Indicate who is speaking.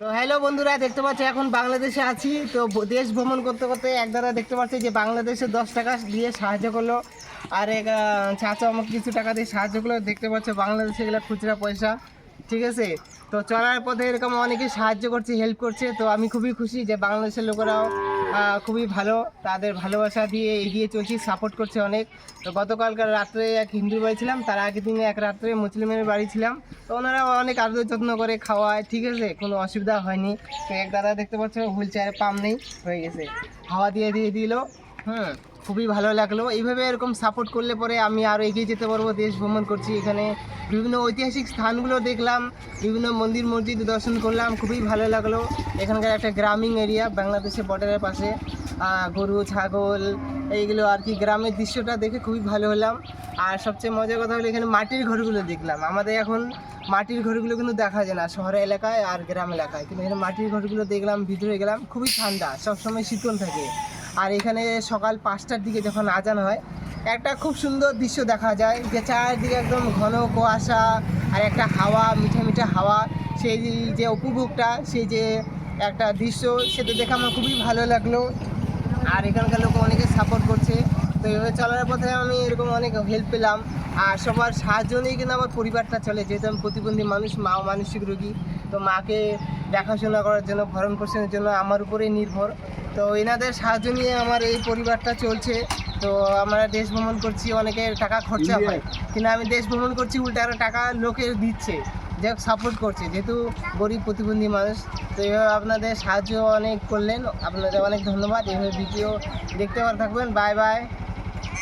Speaker 1: তো হ্যালো বন্ধুরা, দেখতে পাচ্ছি এখন বাংলাদেশে আছি। তো দেশ ভ্রমণ করতে করতে এক দাদা দেখতে পাচ্ছি যে বাংলাদেশে দশ টাকা দিয়ে সাহায্য করল। আর এক চাচা আমাকে কিছু টাকা দিয়ে সাহায্য করল। দেখতে পাচ্ছ বাংলাদেশে এগুলো খুচরা পয়সা। ঠিক আছে? তো চলার পথে এরকম অনেকে সাহায্য করছে হেল্প করছে। তো আমি খুবই খুশি যে বাংলাদেশের লোকেরাও খুবই ভালো। তাদের ভালোবাসা দিয়ে এগিয়ে চলছি সাপোর্ট করছে অনেক। তো গতকালকার রাত্রে এক হিন্দুর বাড়ি ছিলাম, তার আগের দিনে এক রাত্রে মুসলিমের বাড়ি ছিলাম। তো ওনারা অনেক আদর যত্ন করে খাওয়ায়, ঠিক আছে? কোনো অসুবিধা হয়নি। তো এক দাদা দেখতে পাচ্ছ, হুইল চেয়ারে পাম নেই, হয়ে গেছে। হাওয়া দিয়ে দিয়ে দিল। খুবই ভালো লাগল। এইভাবে এরকম সাপোর্ট করলে পরে আমি আরও এগিয়ে যেতে পারব, দেশ ভ্রমণ করছি এখানে। বিভিন্ন ঐতিহাসিক স্থানগুলো দেখলাম, বিভিন্ন মন্দির মসজিদ দর্শন করলাম, খুবই ভালো লাগল। এখানকার একটা গ্রামীণ এরিয়া বাংলাদেশের বর্ডারের পাশে। গরু, ছাগল, এইগুলো আর কি গ্রামের দৃশ্যটা দেখে খুবই ভালো হলাম। আর সবচেয়ে মজার কথা হলো এখানে মাটির ঘরগুলো দেখলাম। আমাদের এখন মাটির ঘরগুলো কিন্তু দেখা যায় না, শহর এলাকায় আর গ্রাম এলাকায়। কিন্তু এখানে মাটির ঘরগুলো দেখলাম, ভিতরে গেলাম, খুবই ঠান্ডা, সবসময় শীতল থাকে। আর এখানে সকাল পাঁচটার দিকে যখন আজান হয়, একটা খুব সুন্দর দৃশ্য দেখা যায় যে চারদিকে একদম ঘন কুয়াশা আর একটা হাওয়া, মিঠে মিঠে হাওয়া। সেই যে উপভোগটা, সেই যে একটা দৃশ্য, সেটা দেখে আমার খুবই ভালো লাগল। আর এখানকার লোক অনেকে সাপোর্ট করছে। তো এভাবে চলার পথে আমি এরকম অনেক হেল্প পেলাম। আর সবার সাহায্য নিয়ে কিন্তু আমার পরিবারটা চলে যেহেতু আমি প্রতিবন্ধী মানুষ মাও মানসিক রোগী। তো মাকে দেখাশোনা করার জন্য ভরণ পোষণের জন্য আমার উপরেই নির্ভর। তো এনাদের সাহায্য নিয়ে আমার এই পরিবারটা চলছে। তো আমরা দেশ ভ্রমণ করছি অনেকে টাকা খরচা হয়। কিন্তু আমি দেশ ভ্রমণ করছি উল্টা আরও টাকা লোকে দিচ্ছে যে সাপোর্ট করছে যেহেতু গরিব প্রতিবন্ধী মানুষ। তো এইভাবে আপনাদের সাহায্য অনেক করলেন। আপনাদের অনেক ধন্যবাদ। এইভাবে ভিডিও দেখতে পার থাকবেন। Bye bye